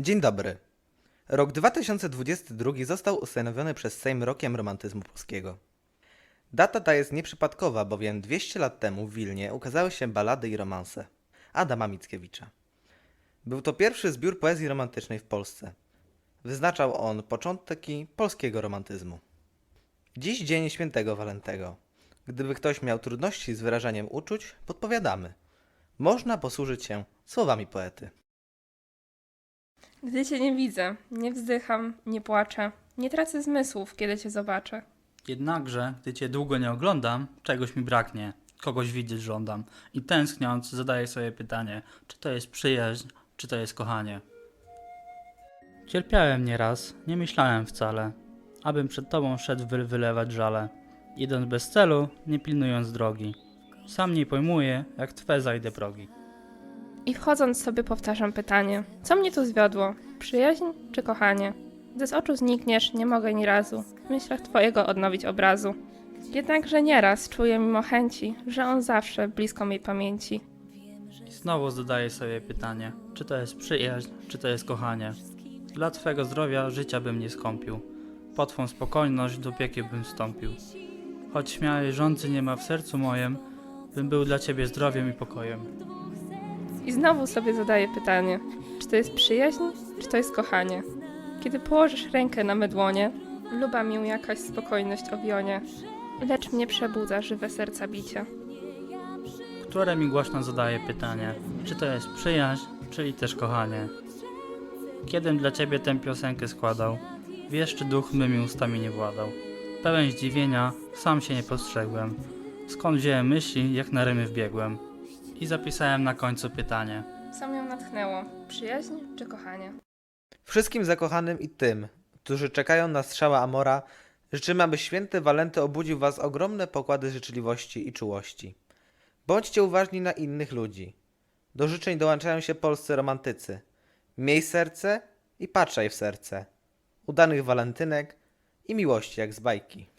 Dzień dobry. Rok 2022 został ustanowiony przez Sejm Rokiem Romantyzmu Polskiego. Data ta jest nieprzypadkowa, bowiem 200 lat temu w Wilnie ukazały się balady i romanse Adama Mickiewicza. Był to pierwszy zbiór poezji romantycznej w Polsce. Wyznaczał on początki polskiego romantyzmu. Dziś dzień świętego Walentego. Gdyby ktoś miał trudności z wyrażaniem uczuć, podpowiadamy. Można posłużyć się słowami poety. Gdy cię nie widzę, nie wzdycham, nie płaczę, nie tracę zmysłów, kiedy cię zobaczę. Jednakże, gdy cię długo nie oglądam, czegoś mi braknie, kogoś widzieć żądam i tęskniąc zadaję sobie pytanie, czy to jest przyjaźń, czy to jest kochanie. Cierpiałem nieraz, nie myślałem wcale, abym przed tobą szedł wy wylewać żale, idąc bez celu, nie pilnując drogi. Sam nie pojmuję, jak twe zajdę progi. I wchodząc sobie powtarzam pytanie, co mnie tu zwiodło, przyjaźń czy kochanie? Gdy z oczu znikniesz, nie mogę ni razu w myślach twojego odnowić obrazu. Jednakże nieraz czuję mimo chęci, że on zawsze blisko mej pamięci. I znowu zadaję sobie pytanie, czy to jest przyjaźń, czy to jest kochanie. Dla twego zdrowia życia bym nie skąpił, po twą spokojność do piekieł bym wstąpił. Choć śmiały rządzy nie ma w sercu mojem, bym był dla ciebie zdrowiem i pokojem. I znowu sobie zadaję pytanie, czy to jest przyjaźń, czy to jest kochanie? Kiedy położysz rękę na mydłonie, luba mię jakaś spokojność owionie, lecz mnie przebudza żywe serca bicie. Które mi głośno zadaje pytanie, czy to jest przyjaźń, czyli też kochanie. Kiedym dla ciebie tę piosenkę składał, wiesz czy duch mymi ustami nie władał. Pełen zdziwienia, sam się nie postrzegłem. Skąd wziąłem myśli, jak na rymy wbiegłem. I zapisałem na końcu pytanie. Co mnie natchnęło, przyjaźń czy kochanie? Wszystkim zakochanym i tym, którzy czekają na strzała Amora, życzymy, aby święty Walenty obudził was ogromne pokłady życzliwości i czułości. Bądźcie uważni na innych ludzi. Do życzeń dołączają się polscy romantycy. Miej serce i patrzaj w serce. Udanych walentynek i miłości jak z bajki.